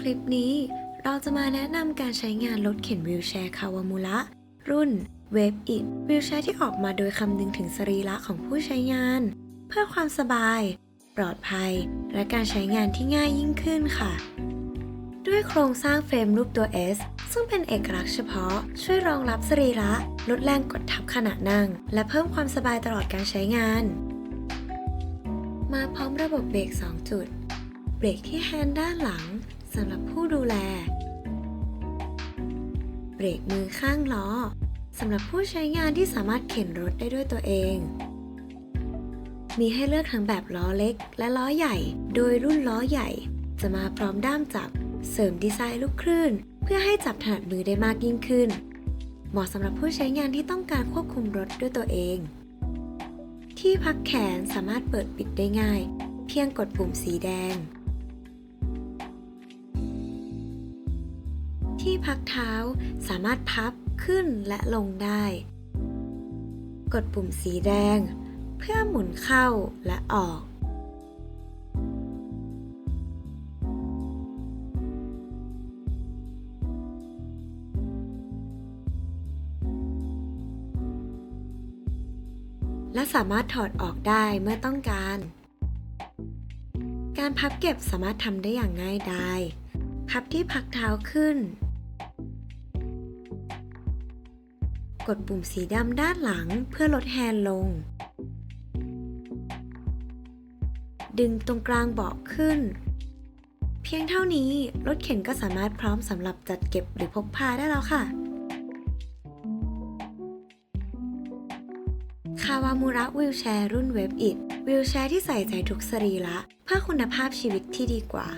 คลิปนี้เราจะมาแนะนำการใช้งานรถเข็นวิวแชร์คาวามุระรุ่นเวฟอิดวิวแชร์ที่ออกมาโดยคำนึงถึงสรีระของผู้ใช้งาน เพื่อความสบาย ปลอดภัย และการใช้งานที่ง่ายยิ่งขึ้นค่ะ ด้วยโครงสร้างเฟรมรูปตัว S ซึ่งเป็นเอกลักษณ์เฉพาะ ช่วยรองรับสรีระลดแรงกดทับขณะนั่ง และเพิ่มความสบายตลอดการใช้งาน มาพร้อมระบบเบรก 2 จุด เบรกที่แฮนด์ด้านหลัง สำหรับผู้ดูแล เบรกมือข้างล้อสำหรับผู้ใช้งานที่สามารถเข็นรถได้ด้วยตัวเอง มีให้เลือกทั้งแบบล้อเล็กและล้อใหญ่ โดยรุ่นล้อใหญ่ จะมาพร้อมด้ามจับ เสริมดีไซน์ลูกคลื่น เพื่อให้จับถนัดมือได้มากยิ่งขึ้น เหมาะสำหรับผู้ใช้งานที่ต้องการควบคุมรถด้วยตัวเอง ที่พักแขนสามารถเปิดปิดได้ง่าย เพียงกดปุ่มสีแดง ที่พักเท้าสามารถพับขึ้นและลงได้ กดปุ่มสีแดง เพื่อหมุนเข้าและออก และสามารถถอดออกได้เมื่อต้องการ การพับเก็บสามารถทำได้อย่างง่ายดายพับที่พักเท้าขึ้น กดปุ่มสีดำด้านหลังเพื่อลดแฮนด์ลง ดึงตรงกลางเบาะขึ้น เพียงเท่านี้รถเข็นก็สามารถพร้อมสำหรับจัดเก็บหรือพกพาได้แล้วค่ะคาวามูระวิวแชร์รุ่นเว็บอิดวิวแชร์ที่ใส่ใจทุกสรีระเพื่อคุณภาพชีวิตที่ดีกว่า